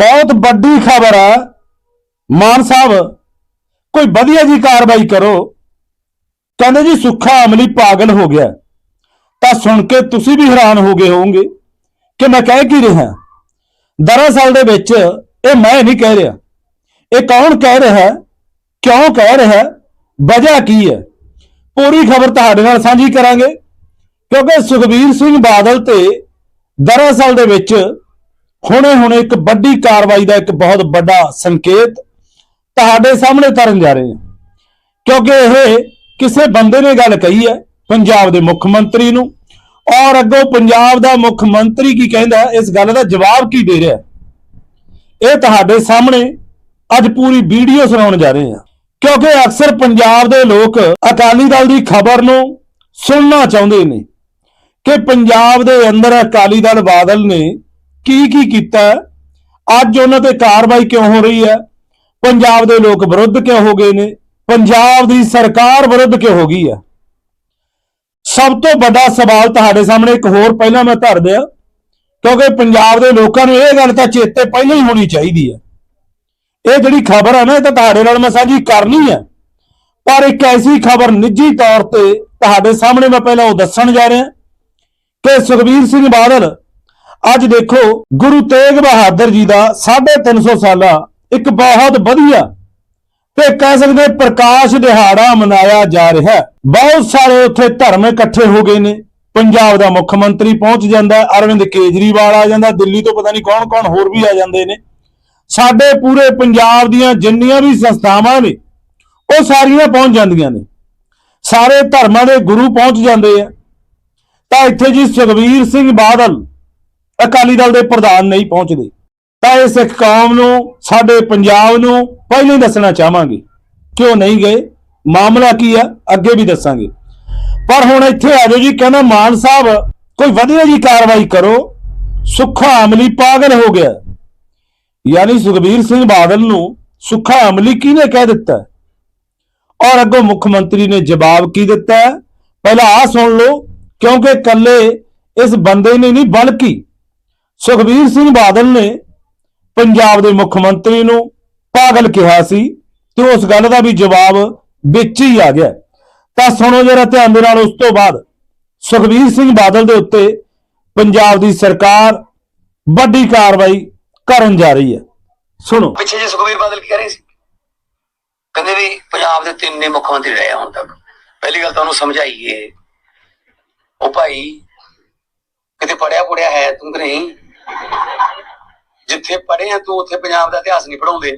ਬਹੁਤ ਵੱਡੀ ਖਬਰ ਹੈ ਮਾਨ ਸਾਹਿਬ, ਕੋਈ ਵਧੀਆ ਜੀ ਕਾਰਵਾਈ ਕਰੋ। ਕਹਿੰਦੇ ਜੀ, ਸੁੱਖਾ ਅਮਲੀ ਪਾਗਲ ਹੋ ਗਿਆ। ਤਾਂ ਸੁਣ ਕੇ ਤੁਸੀਂ ਵੀ ਹੈਰਾਨ ਹੋ ਗਏ ਹੋਵੋਗੇ ਕਿ ਮੈਂ ਕਹਿ ਕੀ ਰਿਹਾ। ਦਰਅਸਲ ਦੇ ਵਿੱਚ ਇਹ ਮੈਂ ਨਹੀਂ ਕਹਿ ਰਿਹਾ। ਇਹ ਕੌਣ ਕਹਿ ਰਿਹਾ, ਕਿਉਂ ਕਹਿ ਰਿਹਾ, ਵਜ੍ਹਾ ਕੀ ਹੈ? ਪੂਰੀ ਖਬਰ ਤੁਹਾਡੇ ਨਾਲ ਸਾਂਝੀ ਕਰਾਂਗੇ। ਕਿਉਂਕਿ ਸੁਖਬੀਰ ਸਿੰਘ ਬਾਦਲ ਤੇ ਦਰਅਸਲ ਦੇ ਵਿੱਚ ਹੁਣੇ ਹੁਣੇ ਇੱਕ ਵੱਡੀ ਕਾਰਵਾਈ ਦਾ ਇੱਕ ਬਹੁਤ ਵੱਡਾ ਸੰਕੇਤ ਤੁਹਾਡੇ ਸਾਹਮਣੇ ਤਰਨ ਜਾ ਰਹੇ ਹਾਂ। ਕਿਉਂਕਿ ਇਹ ਕਿਸੇ ਬੰਦੇ ਨੇ ਗੱਲ ਕਹੀ ਹੈ, ਪੰਜਾਬ ਦੇ ਮੁੱਖ ਮੰਤਰੀ ਨੂੰ। ਔਰ ਅੱਗੋਂ ਪੰਜਾਬ ਦਾ ਮੁੱਖ ਮੰਤਰੀ ਕੀ ਕਹਿੰਦਾ ਇਸ ਗੱਲ ਦਾ ਜਵਾਬ ਕੀ ਦੇ ਰਿਹਾ ਇਹ ਤੁਹਾਡੇ ਸਾਹਮਣੇ ਅੱਜ ਪੂਰੀ ਵੀਡੀਓ ਸੁਣਾਉਣ ਜਾ ਰਹੇ ਹਾਂ। ਕਿਉਂਕਿ ਅਕਸਰ ਪੰਜਾਬ ਦੇ ਲੋਕ ਅਕਾਲੀ ਦਲ ਦੀ ਖਬਰ ਨੂੰ ਸੁਣਨਾ ਚਾਹੁੰਦੇ ਨੇ ਕਿ ਪੰਜਾਬ ਦੇ ਅੰਦਰ ਅਕਾਲੀ ਦਲ ਬਾਦਲ ਨੇ ਕੀ ਕੀ ਕੀਤਾ? ਅੱਜ ਉਹਨਾਂ ਤੇ ਕਾਰਵਾਈ ਕਿਉਂ ਹੋ ਰਹੀ ਹੈ? ਪੰਜਾਬ ਦੇ ਲੋਕ ਵਿਰੁੱਧ ਕਿਉਂ ਹੋ ਗਏ ਨੇ? ਪੰਜਾਬ ਦੀ ਸਰਕਾਰ ਵਿਰੁੱਧ ਕਿਉਂ ਹੋ ਗਈ ਹੈ? ਸਭ ਤੋਂ ਵੱਡਾ ਸਵਾਲ ਤੁਹਾਡੇ ਸਾਹਮਣੇ ਇੱਕ ਹੋਰ ਪਹਿਲਾਂ ਮੈਂ ਧਰ ਦਿਆਂ, ਕਿਉਂਕਿ ਪੰਜਾਬ ਦੇ ਲੋਕਾਂ ਨੂੰ ਇਹ ਗੱਲ ਤਾਂ ਚੇਤੇ ਪਹਿਲਾਂ ਹੀ ਹੋਣੀ ਚਾਹੀਦੀ ਹੈ। ਇਹ ਜਿਹੜੀ ਖਬਰ ਹੈ ਨਾ, ਇਹ ਤਾਂ ਤੁਹਾਡੇ ਨਾਲ ਮੈਂ ਸਾਂਝੀ ਕਰਨੀ ਹੈ। ਪਰ ਇੱਕ ਐਸੀ ਖਬਰ ਨਿੱਜੀ ਤੌਰ ਤੇ ਤੁਹਾਡੇ ਸਾਹਮਣੇ ਮੈਂ ਪਹਿਲਾਂ ਉਹ ਦੱਸਣ ਜਾ ਰਿਹਾ ਕਿ ਸੁਖਬੀਰ ਸਿੰਘ ਬਾਦਲ ਅੱਜ ਦੇਖੋ, ਗੁਰੂ ਤੇਗ ਬਹਾਦਰ ਜੀ ਦਾ 350 ਸਾਲਾ ਇੱਕ ਬਹੁਤ ਵਧੀਆ ਤੇ ਕਹਿ ਸਕਦੇ ਪ੍ਰਕਾਸ਼ ਦਿਹਾੜਾ ਮਨਾਇਆ ਜਾ ਰਿਹਾ ਹੈ। ਬਹੁਤ ਸਾਰੇ ਉੱਥੇ ਧਰਮ ਇਕੱਠੇ ਹੋ ਗਏ ਨੇ। ਪੰਜਾਬ ਦਾ ਮੁੱਖ ਮੰਤਰੀ ਪਹੁੰਚ ਜਾਂਦਾ ਅਰਵਿੰਦ ਕੇਜਰੀਵਾਲ ਆ ਜਾਂਦਾ, ਦਿੱਲੀ ਤੋਂ ਪਤਾ ਨਹੀਂ ਕੌਣ ਕੌਣ ਹੋਰ ਵੀ ਆ ਜਾਂਦੇ ਨੇ। ਸਾਡੇ ਪੂਰੇ ਪੰਜਾਬ ਦੀਆਂ ਜਿੰਨੀਆਂ ਵੀ ਸੰਸਥਾਵਾਂ ਨੇ, ਉਹ ਸਾਰੀਆਂ ਪਹੁੰਚ ਜਾਂਦੀਆਂ ਨੇ। ਸਾਰੇ ਧਰਮਾਂ ਦੇ ਗੁਰੂ ਪਹੁੰਚ ਜਾਂਦੇ ਆ। ਤਾਂ ਇੱਥੇ ਜੀ ਸੁਖਬੀਰ ਸਿੰਘ ਬਾਦਲ ਅਕਾਲੀ ਦਲ ਦੇ ਪ੍ਰਧਾਨ ਨਹੀਂ ਪਹੁੰਚਦੇ। ਤਾਂ ਇਹ ਸਿੱਖ ਕੌਮ ਨੂੰ, ਸਾਡੇ ਪੰਜਾਬ ਨੂੰ ਪਹਿਲਾਂ ਹੀ ਦੱਸਣਾ ਚਾਹਾਂਗੇ। ਕਿਉਂ ਨਹੀਂ ਗਏ? ਮਾਮਲਾ ਕੀ ਆ? ਅੱਗੇ ਵੀ ਦੱਸਾਂਗੇ। ਪਰ ਹੁਣ ਇੱਥੇ ਆ ਜਾਓ ਜੀ, ਕਹਿੰਦਾ ਮਾਨ ਸਾਹਿਬ, ਕੋਈ ਵਧੀਆ ਜੀ ਕਾਰਵਾਈ ਕਰੋ। ਸੁੱਖਾ ਅਮਲੀ ਪਾਗਲ ਹੋ ਗਿਆ। ਯਾਨੀ ਸੁਖਬੀਰ ਸਿੰਘ ਬਾਦਲ ਨੂੰ ਸੁੱਖਾ ਅਮਲੀ ਕਿਹਨੇ ਕਹਿ ਦਿੱਤਾ? ਔਰ ਅੱਗੋਂ ਮੁੱਖ ਮੰਤਰੀ ਨੇ ਜਵਾਬ ਕੀ ਦਿੱਤਾ? ਪਹਿਲਾਂ ਆ ਸੁਣ ਲਓ, ਕਿਉਂਕਿ ਕੱਲੇ ਇਸ ਬੰਦੇ ਨੇ ਨਹੀਂ, ਬਲਕਿ ਸੁਖਬੀਰ ਸਿੰਘ ਬਾਦਲ ਨੇ ਪੰਜਾਬ ਦੇ ਮੁੱਖ ਮੰਤਰੀ ਨੂੰ ਪਾਗਲ ਕਿਹਾ ਸੀ ਤੇ ਉਸ ਗੱਲ ਦਾ ਵੀ ਜਵਾਬ ਵਿੱਚ ਹੀ ਆ ਗਿਆ। ਤਾਂ ਸੁਣੋ ਜਰਾ ਧਿਆਨ ਦੇ ਨਾਲ ਉਸ ਤੋਂ ਬਾਅਦ ਸੁਖਬੀਰ ਸਿੰਘ ਬਾਦਲ ਦੇ ਉੱਤੇ ਪੰਜਾਬ ਦੀ ਸਰਕਾਰ ਵੱਡੀ ਕਾਰਵਾਈ ਕਰਨ ਜਾ ਰਹੀ ਹੈ। ਸੁਣੋ। ਪਿੱਛੇ ਜੇ ਸੁਖਬੀਰ ਬਾਦਲ ਕੀ ਕਰ ਰਹੇ ਸੀ? ਕਹਿੰਦੇ ਵੀ ਪੰਜਾਬ ਦੇ ਤਿੰਨੇ ਮੁੱਖ ਮੰਤਰੀ ਰਹੇ ਹੁਣ ਤੱਕ। ਪਹਿਲੀ ਗੱਲ ਤਾਂ ਉਹਨੂੰ ਸਮਝਾਈਏ। ਉਹ ਭਾਈ ਕਿਤੇ ਪੜਿਆ ਪੁੜਿਆ ਹੈ ਤੂੰ ਕਿ ਨਹੀਂ? ਜਿੱਥੇ ਪੜ੍ਹੇ ਆ ਤੂੰ, ਉੱਥੇ ਪੰਜਾਬ ਦਾ ਇਤਿਹਾਸ ਨਹੀਂ ਪੜਾਉਂਦੇ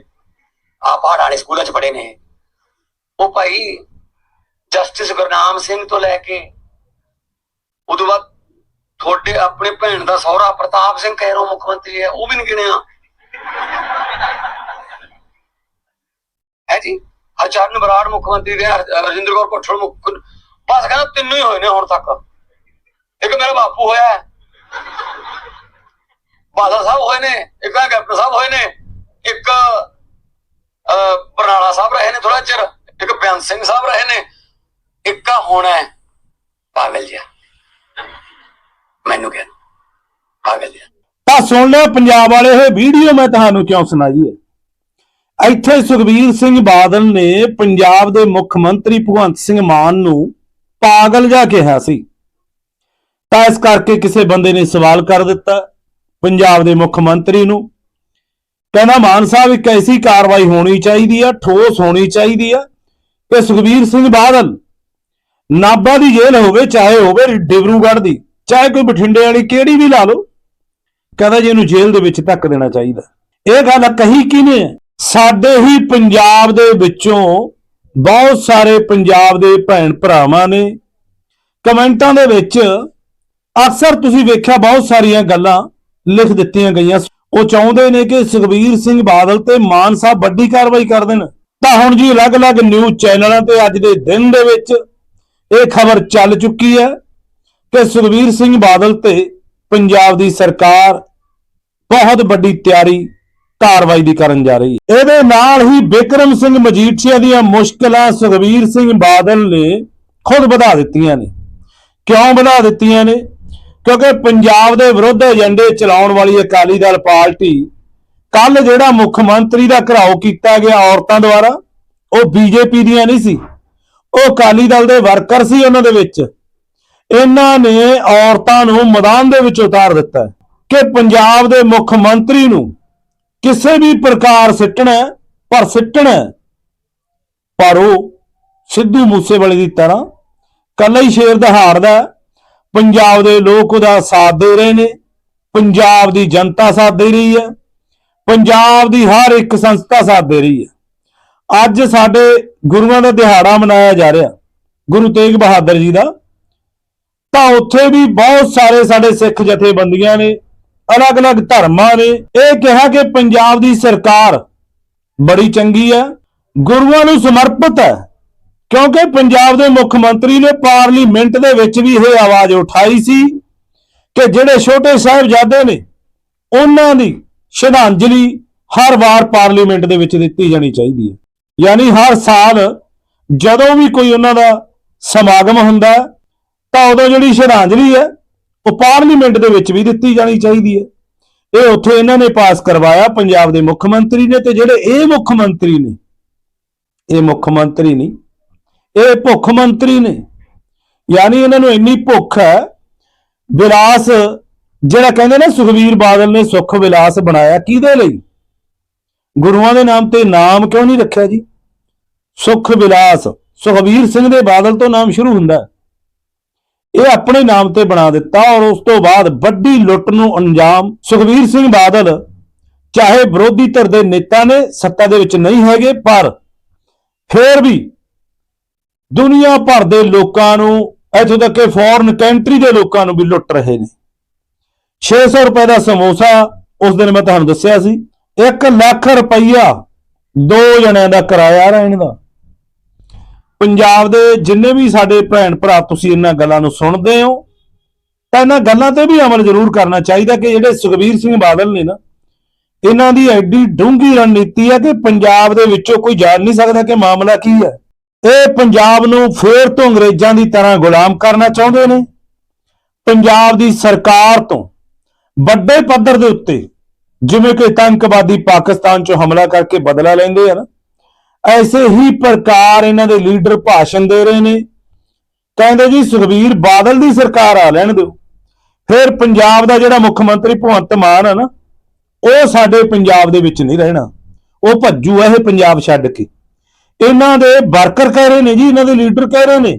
ਆ ਪਹਾੜਾਂ ਵਾਲੇ ਸਕੂਲਾਂ 'ਚ ਪੜ੍ਹੇ ਨੇ। ਉਹ ਭਾਈ ਜਸਟਿਸ ਗੁਰਨਾਮ ਸਿੰਘ ਤੋਂ ਲੈ ਕੇ, ਉਦੋਂ ਬਾਅਦ ਤੁਹਾਡੇ ਆਪਣੇ ਭੈਣ ਦਾ ਸਹੁਰਾ ਪ੍ਰਤਾਪ ਸਿੰਘ ਕੈਰੋਂ ਮੁੱਖ ਮੰਤਰੀ ਹੈ, ਉਹ ਵੀ ਨਹੀਂ ਗਿਣਿਆ। ਹੈ ਜੀ? ਹਰਚਰਨ ਬਰਾੜ ਮੁੱਖ ਮੰਤਰੀ ਰਹੇ ਰਜਿੰਦਰ ਕੌਰ ਕੋਠੜ ਮੁੱਖ ਬਸ ਕਹਿੰਦਾ ਤਿੰਨੋਂ ਹੀ ਹੋਏ ਨੇ ਹੁਣ ਤੱਕ। ਇੱਕ ਮੇਰਾ ਬਾਪੂ ਹੋਇਆ ਬਾਦਲ ਸਾਹਿਬ ਹੋਏ ਨੇ, ਇੱਕ ਆ ਕੈਪਟਨ ਸਾਹਿਬ ਹੋਏ ਨੇ, ਇੱਕ ਬਰਨਾਲਾ ਸਾਹਿਬ ਰਹੇ ਨੇ ਥੋੜਾ ਚਿਰ, ਇੱਕ ਬੇਅੰਤ ਸਿੰਘ ਸਾਹਿਬ ਰਹੇ ਨੇ, ਇੱਕ ਆ ਹੋਣਾ ਹੈ ਪਾਗਲ ਜਿਹਾ। ਮੈਨੂੰ ਕਹਿੰਦਾ ਪਾਗਲ ਜਿਹਾ। ਤਾਂ ਸੁਣ ਲਿਆ ਪੰਜਾਬ ਵਾਲੇ, ਇਹ ਵੀਡੀਓ ਮੈਂ ਤੁਹਾਨੂੰ ਕਿਉਂ ਸੁਣਾਈ ਹੈ? ਇੱਥੇ ਸੁਖਬੀਰ ਸਿੰਘ ਬਾਦਲ ਨੇ ਪੰਜਾਬ ਦੇ ਮੁੱਖ ਮੰਤਰੀ ਭਗਵੰਤ ਸਿੰਘ ਮਾਨ ਨੂੰ ਪਾਗਲ ਜਾ ਕਿਹਾ ਸੀ। ਤਾਂ ਇਸ ਕਰਕੇ ਕਿਸੇ ਬੰਦੇ ਨੇ ਸਵਾਲ ਕਰ ਦਿੱਤਾ। ਪੰਜਾਬ ਦੇ ਮੁੱਖ ਮੰਤਰੀ ਨੂੰ। ਕਹਿੰਦਾ ਮਾਨ ਸਾਹਿਬ, ਇੱਕ ਐਸੀ ਕਾਰਵਾਈ ਹੋਣੀ ਚਾਹੀਦੀ ਆ, ਠੋਸ ਹੋਣੀ ਚਾਹੀਦੀ ਆ ਕਿ ਸੁਖਬੀਰ ਸਿੰਘ ਬਾਦਲ ਨਾਭਾ ਦੀ ਜੇਲ੍ਹ ਹੋਵੇ, ਚਾਹੇ ਹੋਵੇ ਡਿਬਰੂਗੜ੍ਹ ਦੀ, ਚਾਹੇ ਕੋਈ ਬਠਿੰਡੇ ਵਾਲੀ ਕਿਹੜੀ ਵੀ ਲਾ ਲਓ, ਕਹਿੰਦਾ ਜੀ ਇਹਨੂੰ ਜੇਲ੍ਹ ਦੇ ਵਿੱਚ ਧੱਕ ਦੇਣਾ ਚਾਹੀਦਾ। ਇਹ ਗੱਲ ਕਹੀ ਕਿਨੇ ਹੈ ਸਾਡੇ ਹੀ ਪੰਜਾਬ ਦੇ ਵਿੱਚੋਂ ਬਹੁਤ ਸਾਰੇ ਪੰਜਾਬ ਦੇ ਭੈਣ ਭਰਾਵਾਂ ਨੇ। ਕਮੈਂਟਾਂ ਦੇ ਵਿੱਚ ਅਕਸਰ ਤੁਸੀਂ ਵੇਖਿਆ ਬਹੁਤ ਸਾਰੀਆਂ ਗੱਲਾਂ ਲਿਖ ਦਿੱਤੀਆਂ ਗਈਆਂ ਉਹ ਚਾਹੁੰਦੇ ਨੇ ਕਿ ਸੁਖਬੀਰ ਸਿੰਘ ਬਾਦਲ ਤੇ ਮਾਨ ਸਾਹਿਬ ਵੱਡੀ ਕਾਰਵਾਈ ਕਰ ਦੇਣ। ਤਾਂ ਹੁਣ ਜੀ ਅਲੱਗ-ਅਲੱਗ ਨਿਊਜ਼ ਚੈਨਲਾਂ ਤੇ ਅੱਜ ਦੇ ਦਿਨ ਦੇ ਵਿੱਚ ਇਹ ਖਬਰ ਚੱਲ ਚੁੱਕੀ ਹੈ ਕਿ ਸੁਖਬੀਰ ਸਿੰਘ ਬਾਦਲ ਤੇ ਪੰਜਾਬ ਦੀ ਸਰਕਾਰ ਬਹੁਤ ਵੱਡੀ ਤਿਆਰੀ ਕਾਰਵਾਈ ਦੀ ਕਰਨ ਜਾ ਰਹੀ ਹੈ। ਇਹਦੇ ਨਾਲ ਹੀ ਬਿਕਰਮ ਸਿੰਘ ਮਜੀਠੀਆ ਦੀਆਂ ਮੁਸ਼ਕਲਾਂ ਸੁਖਬੀਰ ਸਿੰਘ ਬਾਦਲ ਨੇ ਖੁਦ ਵਧਾ ਦਿੱਤੀਆਂ ਨੇ। ਕਿਉਂ ਵਧਾ ਦਿੱਤੀਆਂ ਨੇ? ਕਿਉਂਕਿ ਪੰਜਾਬ ਦੇ ਵਿਰੁੱਧ ਏਜੰਡੇ ਚਲਾਉਣ ਵਾਲੀ ਅਕਾਲੀ ਦਲ ਪਾਰਟੀ ਕੱਲ ਜਿਹੜਾ ਮੁੱਖ ਮੰਤਰੀ ਦਾ ਘਰਾਓ ਕੀਤਾ ਗਿਆ ਔਰਤਾਂ ਦੁਆਰਾ, ਉਹ ਬੀਜੇਪੀ ਦੀਆਂ ਨਹੀਂ ਸੀ। ਉਹ ਅਕਾਲੀ ਦਲ ਦੇ ਵਰਕਰ ਸੀ ਉਹਨਾਂ ਦੇ ਵਿੱਚ। ਇਹਨਾਂ ਨੇ ਔਰਤਾਂ ਨੂੰ ਮੈਦਾਨ ਦੇ ਵਿੱਚ ਉਤਾਰ ਦਿੱਤਾ ਕਿ ਪੰਜਾਬ ਦੇ ਮੁੱਖ ਮੰਤਰੀ ਨੂੰ ਕਿਸੇ ਵੀ ਪ੍ਰਕਾਰ ਸਿੱਟਣਾ ਪਰ ਸਿੱਟਣਾ ਪਰ ਉਹ ਸਿੱਧੂ ਮੂਸੇਵਾਲੇ ਦੀ ਤਰ੍ਹਾਂ ਕੱਲਾ ਹੀ ਸ਼ੇਰ ਦਹਾੜਦਾ ਪੰਜਾਬ ਦੇ ਲੋਕ ਉਹਦਾ ਸਾਥ ਦੇ ਰਹੇ ਨੇ, ਪੰਜਾਬ ਦੀ ਜਨਤਾ ਸਾਥ ਦੇ ਰਹੀ ਹੈ, ਪੰਜਾਬ ਦੀ ਹਰ ਇੱਕ ਸੰਸਥਾ ਸਾਥ ਦੇ ਰਹੀ ਹੈ। ਅੱਜ ਸਾਡੇ ਗੁਰੂਆਂ ਦਾ ਦਿਹਾੜਾ ਮਨਾਇਆ ਜਾ ਰਿਹਾ, ਗੁਰੂ ਤੇਗ ਬਹਾਦਰ ਜੀ ਦਾ। ਤਾਂ ਉੱਥੇ ਵੀ ਬਹੁਤ ਸਾਰੇ ਸਾਡੇ ਸਿੱਖ ਜਥੇਬੰਦੀਆਂ ਨੇ, ਅਲੱਗ-ਅਲੱਗ ਧਰਮਾਂ ਨੇ, ਇਹ ਕਿਹਾ ਕਿ ਪੰਜਾਬ ਦੀ ਸਰਕਾਰ ਬੜੀ ਚੰਗੀ ਹੈ, ਗੁਰੂਆਂ ਨੂੰ ਸਮਰਪਿਤ ਹੈ। ਕਿਉਂਕਿ ਪੰਜਾਬ ਦੇ ਮੁੱਖ ਮੰਤਰੀ ਨੇ ਪਾਰਲੀਮੈਂਟ ਦੇ ਵਿੱਚ ਵੀ ਇਹ ਆਵਾਜ਼ ਉਠਾਈ ਸੀ ਕਿ ਜਿਹੜੇ ਛੋਟੇ ਸਾਹਿਬਜ਼ਾਦੇ ਨੇ, ਉਹਨਾਂ ਦੀ ਸ਼ਰਧਾਂਜਲੀ ਹਰ ਵਾਰ ਪਾਰਲੀਮੈਂਟ ਦੇ ਵਿੱਚ ਦਿੱਤੀ ਜਾਣੀ ਚਾਹੀਦੀ ਹੈ। ਯਾਨੀ ਹਰ ਸਾਲ ਜਦੋਂ ਵੀ ਕੋਈ ਉਹਨਾਂ ਦਾ ਸਮਾਗਮ ਹੁੰਦਾ ਤਾਂ ਉਦੋਂ ਜਿਹੜੀ ਸ਼ਰਧਾਂਜਲੀ ਹੈ, ਉਹ ਪਾਰਲੀਮੈਂਟ ਦੇ ਵਿੱਚ ਵੀ ਦਿੱਤੀ ਜਾਣੀ ਚਾਹੀਦੀ ਹੈ। ਇਹ ਉੱਥੇ ਇਹਨਾਂ ਨੇ ਪਾਸ ਕਰਵਾਇਆ, ਪੰਜਾਬ ਦੇ ਮੁੱਖ ਮੰਤਰੀ ਨੇ ਤੇ ਜਿਹੜੇ ਇਹ ਮੁੱਖ ਮੰਤਰੀ ਨੇ, ਇਹ ਮੁੱਖ ਮੰਤਰੀ ਨਹੀਂ ਇਹ ਭੁੱਖ ਮੰਤਰੀ ਨੇ। ਯਾਨੀ ਇਹਨਾਂ ਨੂੰ ਇੰਨੀ ਭੁੱਖ ਹੈ, ਵਿਲਾਸ ਜਿਹੜਾ ਕਹਿੰਦੇ ਨੇ ਸੁਖਵੀਰ ਬਾਦਲ ਨੇ ਸੁਖ ਵਿਲਾਸ ਬਣਾਇਆ ਕਿਹਦੇ ਲਈ? ਗੁਰੂਆਂ ਦੇ ਨਾਮ ਤੇ ਨਾਮ ਕਿਉਂ ਨਹੀਂ ਰੱਖਿਆ ਜੀ? ਸੁਖ ਵਿਲਾਸ, ਸੁਖਵੀਰ ਸਿੰਘ ਦੇ ਬਾਦਲ ਤੋਂ ਨਾਮ ਸ਼ੁਰੂ ਹੁੰਦਾ ਇਹ ਆਪਣੇ ਨਾਮ ਤੇ ਬਣਾ ਦਿੱਤਾ ਔਰ ਉਸ ਤੋਂ ਬਾਅਦ ਵੱਡੀ ਲੁੱਟ ਨੂੰ ਅੰਜਾਮ ਸੁਖਵੀਰ ਸਿੰਘ ਬਾਦਲ, ਚਾਹੇ ਵਿਰੋਧੀ ਧਿਰ ਦੇ ਨੇਤਾ ਨੇ, ਸੱਤਾ ਦੇ ਵਿੱਚ ਨਹੀਂ ਹੈਗੇ, ਪਰ ਫੇਰ ਵੀ ਦੁਨੀਆ ਭਰ ਦੇ ਲੋਕਾਂ ਨੂੰ ਇੱਥੋਂ ਤੱਕ ਕਿ ਫੋਰਨ ਕੰਟਰੀ ਦੇ ਲੋਕਾਂ ਨੂੰ ਵੀ ਲੁੱਟ ਰਹੇ ਨੇ। 600 ਰੁਪਏ ਦਾ ਸਮੋਸਾ ਉਸ ਦਿਨ ਮੈਂ ਤੁਹਾਨੂੰ ਦੱਸਿਆ ਸੀ। 1 ਲੱਖ ਰੁਪਈਆ ਦੋ ਜਣਿਆਂ ਦਾ ਕਿਰਾਇਆ ਰਹਿਣ ਦਾ। ਪੰਜਾਬ ਦੇ ਜਿੰਨੇ ਵੀ ਸਾਡੇ ਭੈਣ ਭਰਾ ਤੁਸੀਂ ਇਹਨਾਂ ਗੱਲਾਂ ਨੂੰ ਸੁਣਦੇ ਹੋ, ਤਾਂ ਇਹਨਾਂ ਗੱਲਾਂ ਤੇ ਵੀ ਅਮਲ ਜ਼ਰੂਰ ਕਰਨਾ ਚਾਹੀਦਾ ਕਿ ਜਿਹੜੇ ਸੁਖਬੀਰ ਸਿੰਘ ਬਾਦਲ ਨੇ ਨਾ, ਇਹਨਾਂ ਦੀ ਐਡੀ ਡੂੰਘੀ ਰਣਨੀਤੀ ਹੈ ਕਿ ਪੰਜਾਬ ਦੇ ਵਿੱਚੋਂ ਕੋਈ ਜਾਣ ਨਹੀਂ ਸਕਦਾ ਕਿ ਮਾਮਲਾ ਕੀ ਹੈ। ਇਹ ਪੰਜਾਬ ਨੂੰ ਫੇਰ ਤੋਂ ਅੰਗਰੇਜ਼ਾਂ ਦੀ ਤਰ੍ਹਾਂ ਗੁਲਾਮ ਕਰਨਾ ਚਾਹੁੰਦੇ ਨੇ। ਪੰਜਾਬ ਦੀ ਸਰਕਾਰ ਤੋਂ ਵੱਡੇ ਪੱਧਰ ਦੇ ਉੱਤੇ ਜਿਵੇਂ ਕਿ ਆਤੰਕਵਾਦੀ ਪਾਕਿਸਤਾਨ 'ਚੋਂ ਹਮਲਾ ਕਰਕੇ ਬਦਲਾ ਲੈਂਦੇ ਆ ਨਾ, ਐਸੇ ਹੀ ਪ੍ਰਕਾਰ ਇਹਨਾਂ ਦੇ ਲੀਡਰ ਭਾਸ਼ਣ ਦੇ ਰਹੇ ਨੇ। ਕਹਿੰਦੇ ਜੀ, ਸੁਖਬੀਰ ਬਾਦਲ ਦੀ ਸਰਕਾਰ ਆ ਲੈਣ ਦਿਓ। ਫਿਰ ਪੰਜਾਬ ਦਾ ਜਿਹੜਾ ਮੁੱਖ ਮੰਤਰੀ ਭਗਵੰਤ ਮਾਨ ਹੈ ਨਾ, ਉਹ ਸਾਡੇ ਪੰਜਾਬ ਦੇ ਵਿੱਚ ਨਹੀਂ ਰਹਿਣਾ। ਉਹ ਭੱਜੂ ਆ ਇਹ ਪੰਜਾਬ ਛੱਡ ਕੇ। ਇਹਨਾਂ ਦੇ ਵਰਕਰ ਕਹਿ ਰਹੇ ਨੇ ਜੀ, ਇਹਨਾਂ ਦੇ ਲੀਡਰ ਕਹਿ ਰਹੇ ਨੇ।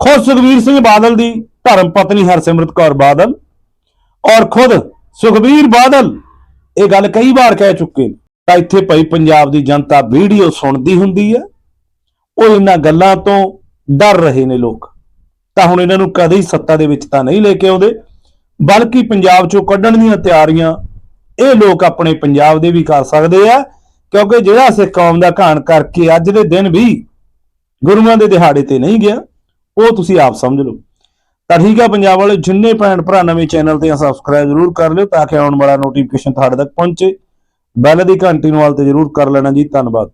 ਖੁਦ ਸੁਖਬੀਰ ਸਿੰਘ ਬਾਦਲ ਦੀ ਧਰਮ ਪਤਨੀ ਹਰਸਿਮਰਤ ਕੌਰ ਬਾਦਲ ਔਰ ਖੁਦ ਸੁਖਬੀਰ ਬਾਦਲ, ਇਹ ਗੱਲ ਕਈ ਵਾਰ ਕਹਿ ਚੁੱਕੇ ਨੇ। ਤਾਂ ਇੱਥੇ ਭਾਈ ਪੰਜਾਬ ਦੀ ਜਨਤਾ ਵੀਡੀਓ ਸੁਣਦੀ ਹੁੰਦੀ ਹੈ। ਉਹ ਇਹਨਾਂ ਗੱਲਾਂ ਤੋਂ ਡਰ ਰਹੇ ਨੇ ਲੋਕ। ਤਾਂ ਹੁਣ ਇਹਨਾਂ ਨੂੰ ਕਦੇ ਹੀ ਸੱਤਾ ਦੇ ਵਿੱਚ ਤਾਂ ਨਹੀਂ ਲੈ ਕੇ ਆਉਂਦੇ। ਬਲਕਿ ਪੰਜਾਬ ਚੋਂ ਕੱਢਣ ਦੀਆਂ ਤਿਆਰੀਆਂ ਇਹ ਲੋਕ ਆਪਣੇ ਪੰਜਾਬ ਦੇ ਵੀ ਕਰ ਸਕਦੇ ਆ। ਕਿਉਂਕਿ ਜਿਹੜਾ ਸਿੱਖ ਕੌਮ ਦਾ ਘਾਣ ਕਰਕੇ ਅੱਜ ਦੇ ਦਿਨ ਵੀ ਗੁਰੂਆਂ ਦੇ ਦਿਹਾੜੇ ਤੇ ਨਹੀਂ ਗਿਆ, ਉਹ ਤੁਸੀਂ ਆਪ ਸਮਝ ਲਓ। ਤਾਂ ਠੀਕ ਆ ਪੰਜਾਬ ਵਾਲੇ ਜਿੰਨੇ ਭੈਣ ਭਰਾ ਨਵੇਂ ਚੈਨਲ ਤੇ ਸਬਸਕ੍ਰਾਈਬ ਜ਼ਰੂਰ ਕਰ ਲਿਓ ਤਾਂ ਕਿ ਆਉਣ ਵਾਲਾ ਨੋਟੀਫਿਕੇਸ਼ਨ ਤੁਹਾਡੇ ਤੱਕ ਪਹੁੰਚੇ। ਬੈਲ ਦੀ ਘੰਟੀ ਨੂੰ ਵਾਲ ਤੇ ਜ਼ਰੂਰ ਕਰ ਲੈਣਾ ਜੀ। ਧੰਨਵਾਦ।